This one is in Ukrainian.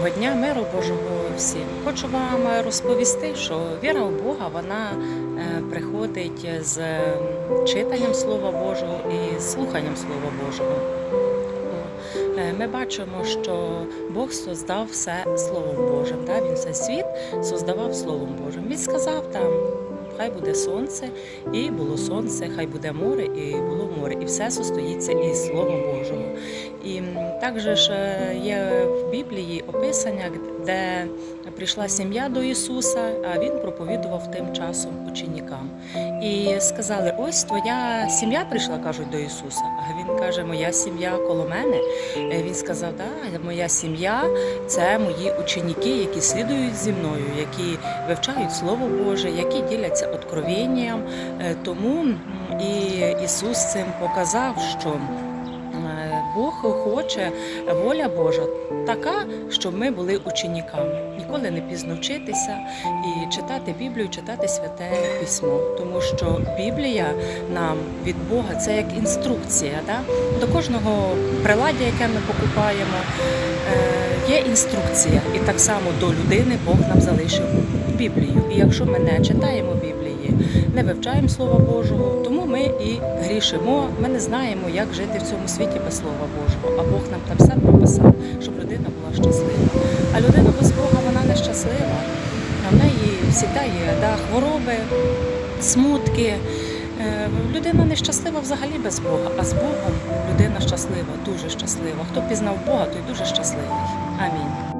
Доброго дня, миру Божого всім. Хочу вам розповісти, що віра в Бога вона е, приходить з читанням Слова Божого і слуханням Слова Божого. Е, Ми бачимо, що Бог создав все Словом Божим. Да? Він все світ создавав Словом Божим. Він сказав там. Хай буде сонце, і було сонце, хай буде море, і було море, і все состоїться із Слова Божого. І також е, є в Біблії описання, де прийшла сім'я до Ісуса, а Він проповідував тим часом ученикам. І сказали: ось твоя сім'я прийшла, кажуть до Ісуса. А Він каже, моя сім'я коло мене. Е, Він сказав, да, моя сім'я це мої ученики, які слідують зі мною, які вивчають Слово Боже, які діляться откровенням. Е, Тому і Ісус цим показав, що Бог хоче, воля Божа така, щоб ми були учениками. Ніколи не пізно вчитися і читати Біблію, читати святе письмо. Тому що Біблія нам від Бога це як інструкція. Да? До кожного приладдя, яке ми покупаємо, е, є інструкція. І так само до людини Бог нам залишив Біблію. І якщо ми не читаємо Не вивчаємо Слова Божого, тому ми і грішимо. Ми не знаємо, як жити в цьому світі без Слова Божого. А Бог нам там все прописав, щоб людина була щаслива. А людина без Бога вона не щаслива. А в неї завжди є да, хвороби, смутки. Е, Людина не щаслива взагалі без Бога, а з Богом людина щаслива, дуже щаслива. Хто пізнав Бога, той дуже щасливий. Амінь.